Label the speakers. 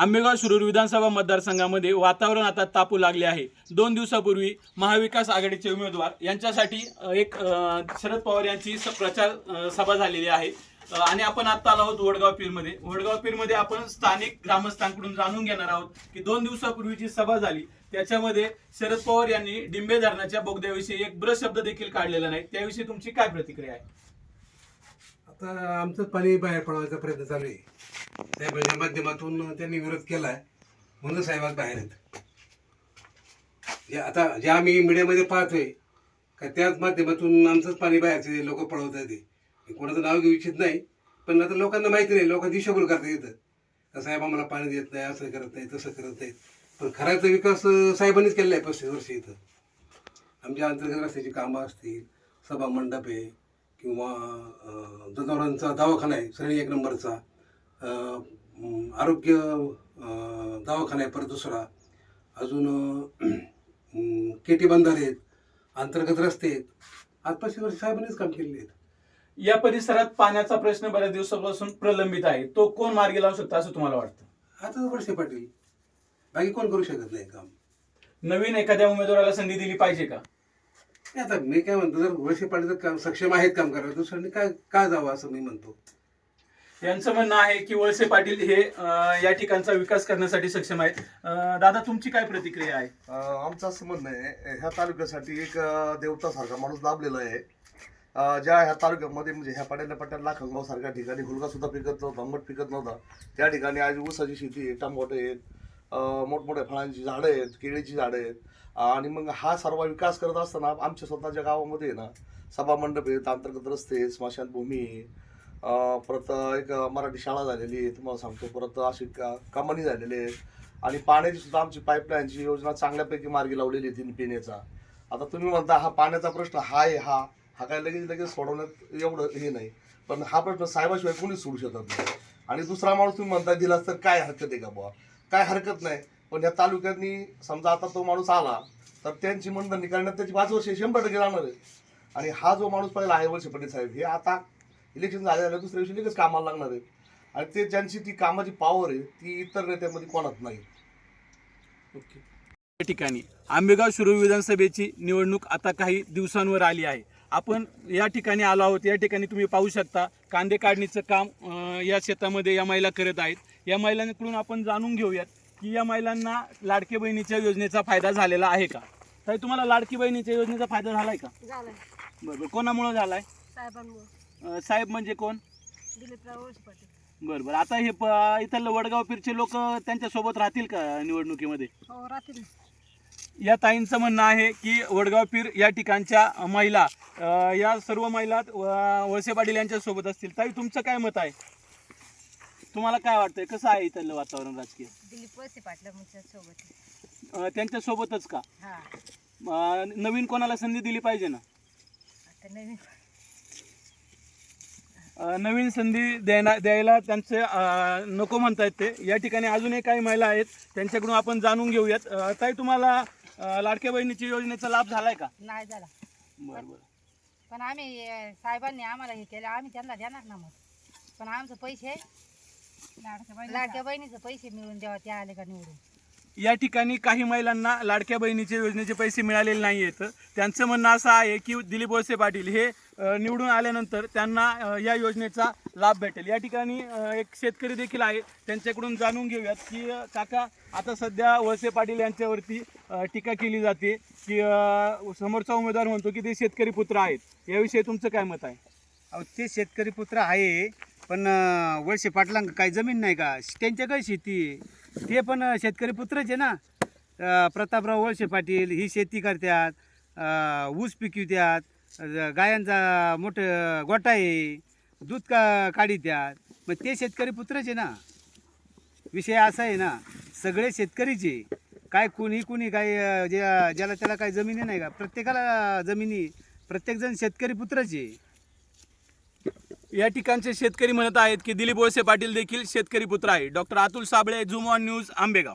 Speaker 1: आंबेगाव शिरूर विधानसभा मतदारसंघामध्ये वातावरण आता तापू लागले आहे. दोन दिवसापूर्वी महाविकास आघाडीचे उमेदवार यांच्यासाठी एक शरद पवार यांची प्रचार सभा झालेली आहे. आणि आपण आता आलो आहोत वडगाव पीरमध्ये. वडगाव पीरमध्ये आपण स्थानिक ग्रामस्थांकडून जाणून घेणार आहोत की दोन दिवसापूर्वीची सभा झाली. त्याच्यामध्ये शरद पवार यांनी डिंबे धरणाच्या बोगद्याविषयी एक ब्र शब्द देखील काढलेला नाही. त्याविषयी तुमची काय प्रतिक्रिया आहे?
Speaker 2: आता आमचं पाणी बाहेर पडवायचा प्रयत्न चालू आहे. साहेबांच्या माध्यमातून त्यांनी विरोध केलाय. म्हणून साहेबात बाहेर आहेत. जे आता जे आम्ही मीडियामध्ये पाहतोय का त्याच माध्यमातून आमचंच पाणी बाहेरचे लोक पळवत आहेत ते. कोणाचं नाव घेऊ इच्छित नाही पण आता लोकांना माहिती नाही लोक दिशाभूल करता इथं. का साहेब आम्हाला पाणी देत नाही असं करत नाही तसं करत नाही. पण खराचा विकास साहेबांनीच केलेला आहे पस्तीस वर्ष इथं. आमच्या अंतर्गत रस्त्याची कामं असतील सभा मंडप आहे किंवा जनावरांचा दवाखाना आहे श्रेणी एक नंबरचा आरोग्य दवाखाना आहे परत दुसरा. अजून केटी बंधारे आहेत अंतर्गत रस्ते आहेत. पस्तीस वर्ष साहेबांनीच काम केलेले आहेत.
Speaker 1: या परिसरात पाण्याचा प्रश्न बऱ्याच दिवसापासून प्रलंबित आहे. तो कोण मार्गी लावू शकतो असं तुम्हाला वाटतं?
Speaker 2: आता वर्षे पाटील. बाकी कोण करू शकत नाही काम?
Speaker 1: नवीन एखाद्या उमेदवाराला संधी दिली पाहिजे का?
Speaker 2: नाही, आता मी काय म्हणतो जर वर्षे पाटील जर काम सक्षम आहेत काम करायला दुसऱ्यांनी काय का जावं असं मी म्हणतो?
Speaker 1: यांचं म्हणणं आहे की वळसे पाटील हे अं, या ठिकाणचा विकास करण्यासाठी सक्षम आहेत. अं, दादा तुमची काय प्रतिक्रिया आहे?
Speaker 3: अं, आमचं असं म्हणणं आहे ह्या तालुक्यासाठी एक अं, देवतासारखा माणूस लाभलेला आहे. अं, ज्या ह्या तालुक्यामध्ये म्हणजे ह्या पड्याला पट्ट्याला लाखनगाव सारख्या ठिकाणी हुलगा सुद्धा पिकत नव्हता आंबट पिकत नव्हता. त्या ठिकाणी आज ऊसाची शेती आहे टमाटे आहेत मोठमोठ्या फळांची झाडं आहेत केळीची झाडं आहेत. आणि मग हा सर्व विकास करत असताना आमच्या स्वतःच्या गावामध्ये आहे ना सभा मंडप आहेत अंतर्गत रस्ते आहेत, स्मशानभूमी आहे. परत एक मराठी शाळा झालेली आहे तुम्हाला सांगतो. परत अशी का कमानी झालेली आहेत. आणि पाण्याची सुद्धा आमची पाईपलाईनची योजना चांगल्यापैकी मार्गी लावलेली आहे तीन पिण्याचा. आता तुम्ही म्हणता हा पाण्याचा प्रश्न हा आहे हा हा काय लगेच लगेच सोडवण्यात एवढं हे नाही. पण हा प्रश्न साहेबाशिवाय कोणीच सोडू शकत नाही. आणि दुसरा माणूस तुम्ही म्हणता दिलास तर काय हरकत आहे का बुवा? काय हरकत नाही. पण या तालुक्यांनी समजा आता तो माणूस आला तर त्यांची मंडणी करण्यात त्याची पाच वर्ष शंभर टक्के जाणार आहे. आणि हा जो माणूस पहिला आहे वर्ष पंडित साहेब हे आता इलेक्शन झाल्यावर दुसऱ्या दिवशी लगेच कामाला लागणार आहे. आणि ते ज्यांची ती कामाची पॉवर आहे ती इतर नेत्यांमध्ये कोणात नाही.
Speaker 1: या ठिकाणी आंबेगाव शिरूर विधानसभेची निवडणूक आता काही दिवसांवर आली आहे. आपण या ठिकाणी आलो आहोत. या ठिकाणी तुम्ही पाहू शकता कांदे काढणीचं काम या शेतामध्ये या महिला करत आहेत. या महिलांकडून आपण जाणून घेऊयात की या महिलांना लाडके बहिणीच्या योजनेचा फायदा झालेला आहे का? ताई तुम्हाला लाडकी बहिणीच्या योजनेचा फायदा झालाय का?
Speaker 4: झालंय.
Speaker 1: बरोबर कोणामुळे झालाय?
Speaker 4: साहेबांमुळे.
Speaker 1: अं, साहेब म्हणजे कोण?
Speaker 4: दिलीपराव वळसे पाटील.
Speaker 1: बरं बरं. आता हे प इथलं वडगाव पीरचे लोक त्यांच्यासोबत राहतील का निवडणुकीमध्ये?
Speaker 4: हो
Speaker 1: या ताईंचं म्हणणं आहे की वडगाव पीर या ठिकाणच्या महिला अ, या सर्व महिला अ, वळसे पाटील यांच्या सोबत असतील. ताई तुमचं काय मत आहे? तुम्हाला काय वाटतंय? कसं आहे इथलं वातावरण राजकीय?
Speaker 4: दिलीप वळसे पाटला सोबत.
Speaker 1: अ, त्यांच्या सोबतच का?
Speaker 4: हा.
Speaker 1: अ, नवीन कोणाला संधी दिली पाहिजे ना?
Speaker 4: आता नवीन
Speaker 1: अ, नवीन संधी द्यायला द्यायला त्यांचे अ, नको म्हणतायत ते. या ठिकाणी अजूनही काही महिला आहेत. त्यांच्याकडून आपण जाणून घेऊयात. अ, ताई तुम्हाला अ, लाडक्या बहिणीची योजनेचा लाभ झालाय का?
Speaker 4: नाही झाला.
Speaker 1: बरं बरं.
Speaker 4: पण आम्ही अं, साहेबांनी आम्हाला हे केलं. आम्ही त्यांना देणार ना मग. पण आमचं पैसे लाडक्या बहिणीचे. पैसे मिळून द्यावा ते आले का निवडून.
Speaker 1: या ठिकाणी काही महिलांना लाडक्या बहिणीच्या योजनेचे पैसे मिळालेले नाही आहेत. त्यांचं म्हणणं असं आहे की दिलीप वळसे पाटील हे अ, निवडून आल्यानंतर त्यांना अ, या योजनेचा लाभ भेटेल. या ठिकाणी अ, एक शेतकरी देखील आहे. त्यांच्याकडून जाणून घेऊयात की अ, काका आता सध्या वळसे पाटील यांच्यावरती अ, टीका केली जाते की अ, समोरचा उमेदवार म्हणतो की ते शेतकरी पुत्र आहेत. याविषयी तुमचं काय मत आहे?
Speaker 5: अहो ते शेतकरी पुत्र आहे. पण अं, वळसे पाटलांक काही जमीन नाही का? त्यांच्याकडे शेती आहे? ते पण अं, शेतकरी पुत्रच आहे ना? अं, प्रतापराव वळसे पाटील ही शेती करतात. अं, ऊस पिकवित्यात अं, गायांचा मोठं गोठा आहे. दूध का काढित्यात मग ते शेतकरी पुत्रच आहे ना? विषय असा आहे ना सगळे शेतकरीचे काय कुणी कुणी काय अं, ज्या ज्याला त्याला काय जमिनी नाही का? प्रत्येकाला जमिनी प्रत्येकजण शेतकरी पुत्रच आहे.
Speaker 1: या ठिकाणचे शेतकरी म्हणत आहेत की दिलीप वळसे पाटील देखील शेतकरी पुत्र आहे डॉक्टर अतुल साबळे झुमॉन न्यूज आंबेगाव.